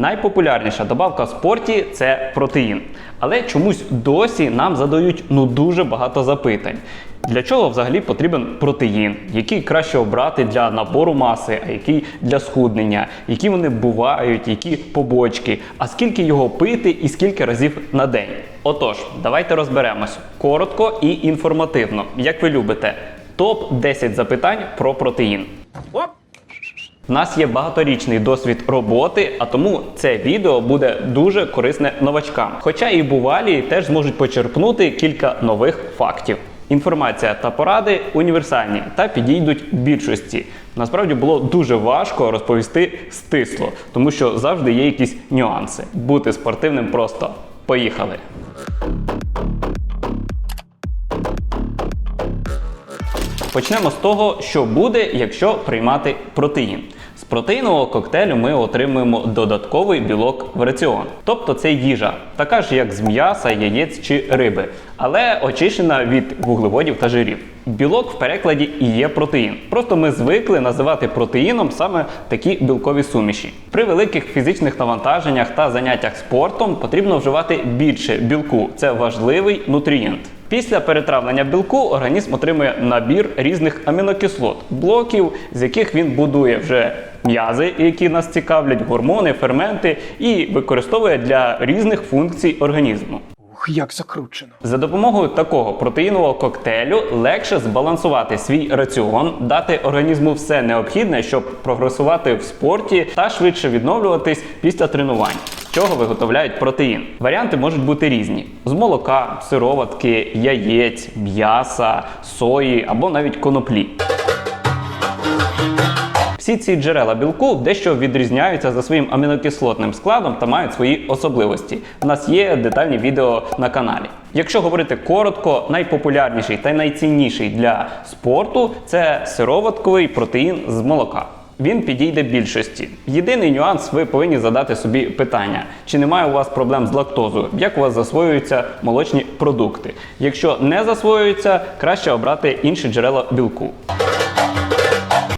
Найпопулярніша добавка в спорті це протеїн. Але чомусь досі нам задають ну дуже багато запитань. Для чого взагалі потрібен протеїн? Який краще обрати для набору маси, а який для схуднення, які вони бувають, які побочки, а скільки його пити і скільки разів на день? Отож, давайте розберемось коротко і інформативно, як ви любите. Топ 10 запитань про протеїн. У нас є багаторічний досвід роботи, а тому це відео буде дуже корисне новачкам. Хоча і бувалі теж зможуть почерпнути кілька нових фактів. Інформація та поради універсальні та підійдуть більшості. Насправді було дуже важко розповісти стисло, тому що завжди є якісь нюанси. Бути спортивним просто. Поїхали! Почнемо з того, що буде, якщо приймати протеїн. З протеїнового коктейлю ми отримуємо додатковий білок в раціон. Тобто це їжа, така ж як з м'яса, яєць чи риби, але очищена від вуглеводів та жирів. Білок в перекладі і є протеїн. Просто ми звикли називати протеїном саме такі білкові суміші. При великих фізичних навантаженнях та заняттях спортом потрібно вживати більше білку. Це важливий нутрієнт. Після перетравлення білку організм отримує набір різних амінокислот, блоків, з яких він будує вже м'язи, які нас цікавлять, гормони, ферменти, і використовує для різних функцій організму. Ух, як закручено. За допомогою такого протеїнового коктейлю легше збалансувати свій раціон, дати організму все необхідне, щоб прогресувати в спорті та швидше відновлюватись після тренувань. Чого виготовляють протеїн? Варіанти можуть бути різні: з молока, сироватки, яєць, м'яса, сої або навіть коноплі. Всі ці джерела білку дещо відрізняються за своїм амінокислотним складом та мають свої особливості. У нас є детальні відео на каналі. Якщо говорити коротко, найпопулярніший та найцінніший для спорту це сироватковий протеїн з молока. Він підійде більшості. Єдиний нюанс, ви повинні задати собі питання: чи немає у вас проблем з лактозою, як у вас засвоюються молочні продукти. Якщо не засвоюються, краще обрати інші джерела білку.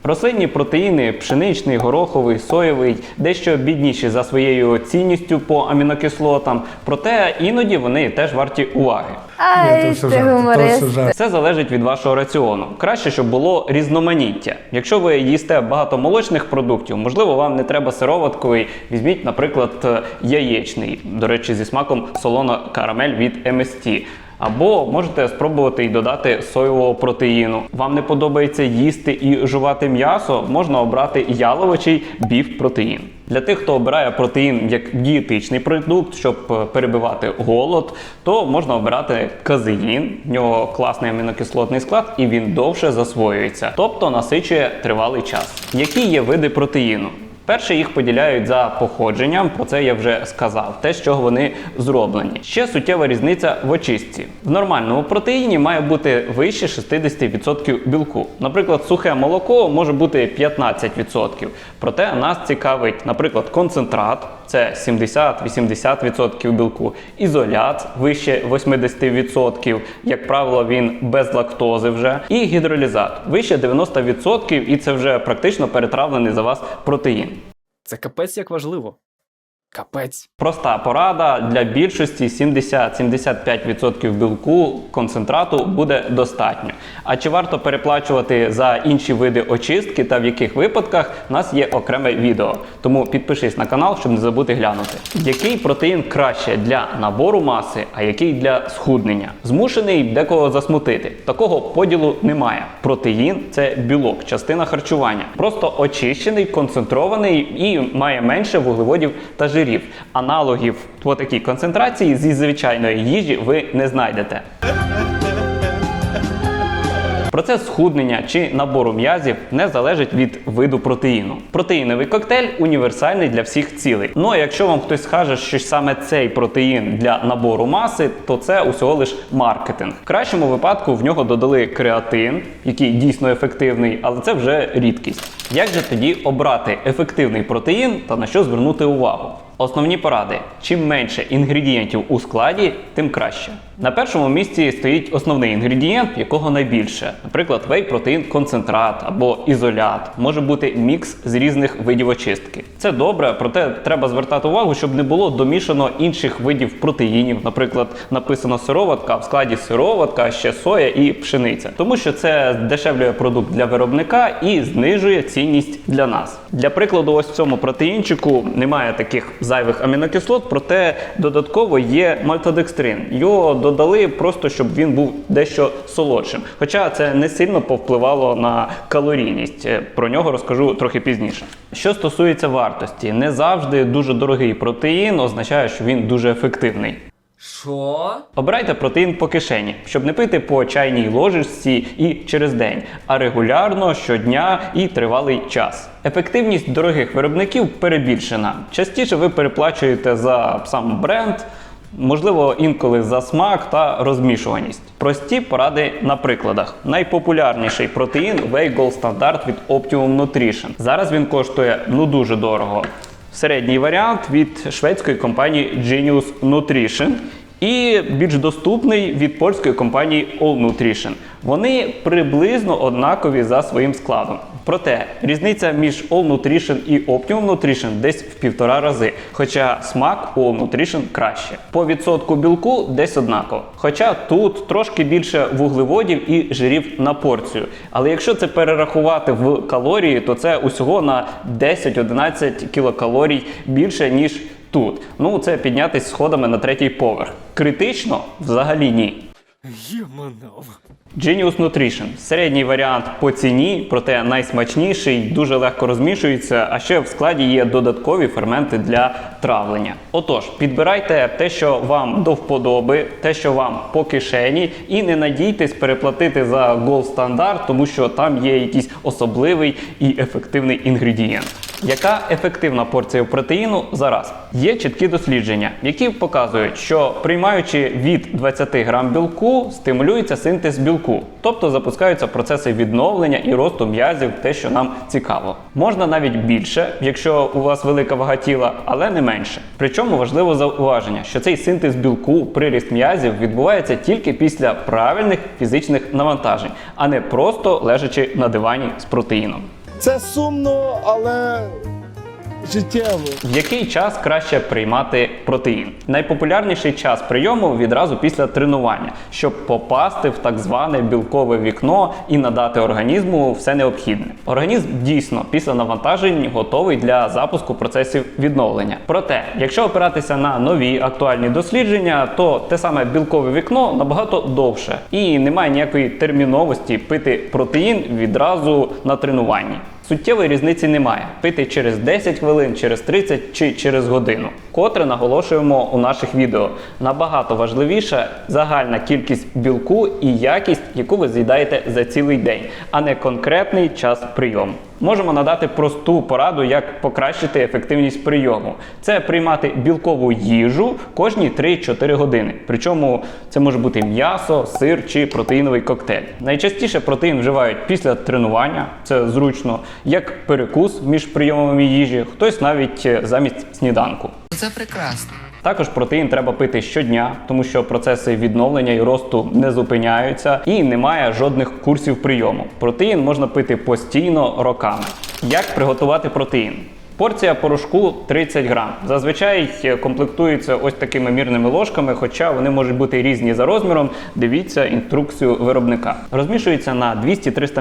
Рослинні протеїни, пшеничний, гороховий, соєвий, дещо бідніші за своєю цінністю по амінокислотам, проте іноді вони теж варті уваги. Ай, все ти то гуморист. все залежить від вашого раціону. Краще, щоб було різноманіття. Якщо ви їсте багато молочних продуктів, можливо, вам не треба сироватковий. Візьміть, наприклад, яєчний, до речі, зі смаком солона карамель від MST. Або можете спробувати і додати соєвого протеїну. Вам не подобається їсти і жувати м'ясо, можна обрати яловичий біф протеїн. Для тих, хто обирає протеїн як дієтичний продукт, щоб е, перебивати голод, то можна обирати казеїн. В нього класний амінокислотний склад і він довше засвоюється, тобто насичує тривалий час. Які є види протеїну? Перше їх поділяють за походженням, про це я вже сказав, те, з чого вони зроблені. Ще суттєва різниця в очистці. В нормальному протеїні має бути вище 60% білку. Наприклад, сухе молоко може бути 15%. Проте нас цікавить, наприклад, концентрат, це 70-80% білку, ізолят вище 80%, як правило, він без лактози вже, і гідролізат вище 90%, і це вже практично перетравлений за вас протеїн. Це капець як важливо. Капець. Проста порада для більшості 70-75% білку концентрату буде достатньо. А чи варто переплачувати за інші види очистки та в яких випадках у нас є окреме відео. Тому підпишись на канал, щоб не забути глянути. Який протеїн краще для набору маси, а який для схуднення? Змушений декого засмутити. Такого поділу немає. Протеїн це білок, частина харчування. Просто очищений, концентрований і має менше вуглеводів та жирів. Аналогів по такій концентрації зі звичайної їжі ви не знайдете. Процес схуднення чи набору м'язів не залежить від виду протеїну. Протеїновий коктейль універсальний для всіх цілей. Ну а якщо вам хтось скаже, що саме цей протеїн для набору маси, то це усього лиш маркетинг. В кращому випадку в нього додали креатин, який дійсно ефективний, але це вже рідкість. Як же тоді обрати ефективний протеїн та на що звернути увагу? Основні поради: чим менше інгредієнтів у складі, тим краще. На першому місці стоїть основний інгредієнт, якого найбільше, наприклад, вей-протеїн концентрат або ізолят, може бути мікс з різних видів очистки. Це добре, проте треба звертати увагу, щоб не було домішано інших видів протеїнів. Наприклад, написано сироватка, в складі сироватка, ще соя і пшениця, тому що це дешевлює продукт для виробника і знижує цінність для нас. Для прикладу, ось в цьому протеїнчику немає таких зайвих амінокислот, проте додатково є мальтодекстрин. Його додали просто, щоб він був дещо солодшим. Хоча це не сильно повпливало на калорійність. Е, Про нього розкажу трохи пізніше. Що стосується вартості, не завжди дуже дорогий протеїн означає, що він дуже ефективний. Що? Обирайте протеїн по кишені, щоб не пити по чайній ложечці і через день, а регулярно щодня і тривалий час. Ефективність дорогих виробників перебільшена. Частіше ви переплачуєте за сам бренд. Можливо, інколи за смак та розмішуваність. Прості поради на прикладах. Найпопулярніший протеїн Gold Standard від Optimum Nutrition. Зараз він коштує ну дуже дорого. Середній варіант від шведської компанії Genius Nutrition і більш доступний від польської компанії All Nutrition. Вони приблизно однакові за своїм складом. Проте різниця між All Nutrition і Optimum Nutrition десь в півтора рази. Хоча смак у All Nutrition краще. По відсотку білку десь однаково. Хоча тут трошки більше вуглеводів і жирів на порцію. Але якщо це перерахувати в калорії, то це усього на 10-11 кілокалорій більше, ніж тут. Ну, це піднятись сходами на третій поверх. Критично взагалі ні. Єманов. Genius Nutrition середній варіант по ціні, проте найсмачніший, дуже легко розмішується, а ще в складі є додаткові ферменти для травлення. Отож, підбирайте те, що вам до вподоби, те, що вам по кишені, і не надійтесь переплатити за Gold стандарт, тому що там є якийсь особливий і ефективний інгредієнт. Яка ефективна порція протеїну зараз? Є чіткі дослідження, які показують, що приймаючи від 20 грам білку, стимулюється синтез білку, тобто запускаються процеси відновлення і росту м'язів, те, що нам цікаво. Можна навіть більше, якщо у вас велика вага тіла, але не менше. Причому важливо зауваження, що цей синтез білку, приріст м'язів відбувається тільки після правильних фізичних навантажень, а не просто лежачи на дивані з протеїном. Це сумно, але життєво. В який час краще приймати протеїн? Найпопулярніший час прийому відразу після тренування, щоб попасти в так зване білкове вікно і надати організму все необхідне. Організм дійсно після навантажень готовий для запуску процесів відновлення. Проте, якщо опиратися на нові актуальні дослідження, то те саме білкове вікно набагато довше і немає ніякої терміновості пити протеїн відразу на тренуванні. Суттєвої різниці немає. Пити через 10 хвилин, через 30 чи через годину. Котре наголошуємо у наших відео. Набагато важливіше загальна кількість білку і якість, яку ви з'їдаєте за цілий день, а не конкретний час прийому. Можемо надати просту пораду, як покращити ефективність прийому. Це приймати білкову їжу кожні 3-4 години. Причому це може бути м'ясо, сир чи протеїновий коктейль. Найчастіше протеїн вживають після тренування, це зручно, як перекус між прийомами їжі, хтось навіть е, замість сніданку. Це прекрасно. Також протеїн треба пити щодня, тому що процеси відновлення і росту не зупиняються і немає жодних курсів прийому. Протеїн можна пити постійно роками. Як приготувати протеїн? Порція порошку 30 грам. Зазвичай е, комплектується ось такими мірними ложками, хоча вони можуть бути різні за розміром. Дивіться інструкцію виробника. Розмішується на 200-300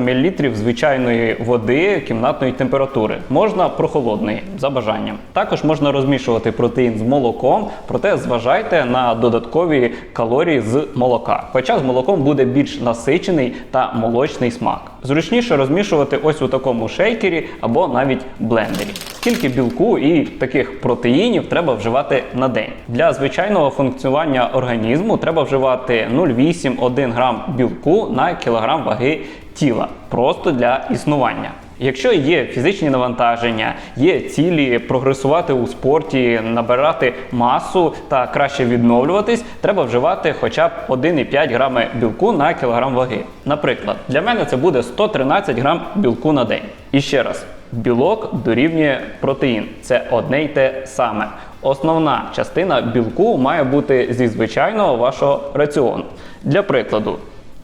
мл звичайної води кімнатної температури. Можна прохолодної за бажанням. Також можна розмішувати протеїн з молоком, проте зважайте на додаткові калорії з молока. Хоча з молоком буде більш насичений та молочний смак. Зручніше розмішувати ось у такому шейкері або навіть блендері. Скільки білку і таких протеїнів треба вживати на день? Для звичайного функціонування організму треба вживати 0,8-1 грам білку на кілограм ваги тіла, просто для існування. Якщо є фізичні навантаження, є цілі прогресувати у спорті, набирати масу та краще відновлюватись, треба вживати хоча б 1,5 грами білку на кілограм ваги. Наприклад, для мене це буде 113 грам білку на день. І ще раз, білок дорівнює протеїн. Це одне й те саме. Основна частина білку має бути зі звичайного вашого раціону. Для прикладу,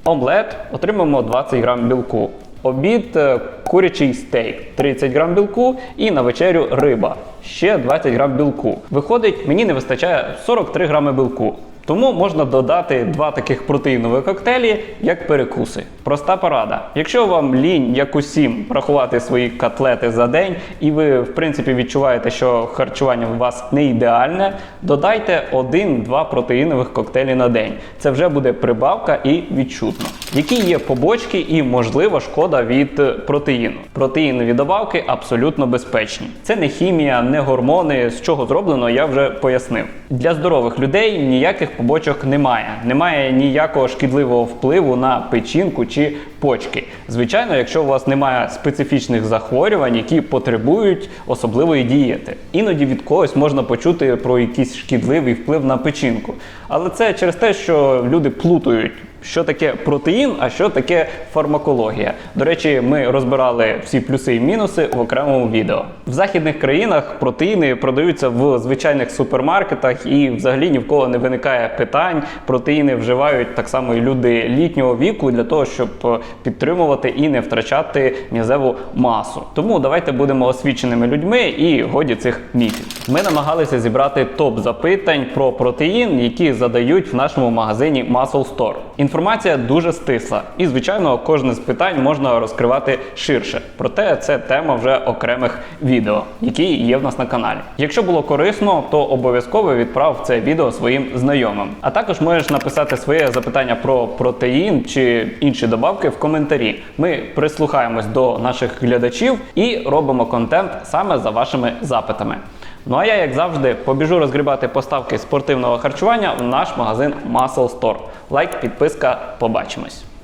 омлет отримаємо 20 грам білку. Обід е, курячий стейк 30 грам білку і на вечерю риба ще 20 грам білку. Виходить, мені не вистачає 43 грами білку. Тому можна додати два таких протеїнових коктейлі як перекуси. Проста порада. Якщо вам лінь, як усім, рахувати свої котлети за день, і ви в принципі відчуваєте, що харчування у вас не ідеальне, додайте 1-2 протеїнових коктейлі на день. Це вже буде прибавка і відчутно. Які є побочки і можлива шкода від протеїну? Протеїнові добавки абсолютно безпечні. Це не хімія, не гормони. З чого зроблено, я вже пояснив. Для здорових людей ніяких побочок немає. Немає ніякого шкідливого впливу на печінку чи почки. Звичайно, якщо у вас немає специфічних захворювань, які потребують особливої дієти. Іноді від когось можна почути про якийсь шкідливий вплив на печінку. Але це через те, що люди плутають. Що таке протеїн, а що таке фармакологія? До речі, ми розбирали всі плюси і мінуси в окремому відео. В західних країнах протеїни продаються в звичайних супермаркетах, і взагалі ні в кого не виникає питань. Протеїни вживають так само і люди літнього віку для того, щоб е, підтримувати і не втрачати м'язеву масу. Тому давайте будемо освіченими людьми і годі цих міфів. Ми намагалися зібрати топ запитань про протеїн, які задають в нашому магазині Muscle Store. Інформація дуже стисла, і звичайно, кожне з питань можна розкривати ширше. Проте це тема вже окремих відео, які є в нас на каналі. Якщо було корисно, то обов'язково відправ це відео своїм знайомим. А також можеш написати своє запитання про протеїн чи інші добавки в коментарі. Ми прислухаємось до наших глядачів і робимо контент саме за вашими запитами. Ну а я, як завжди, побіжу розгрібати поставки спортивного харчування в наш магазин Muscle Store. Лайк, підписка, побачимось.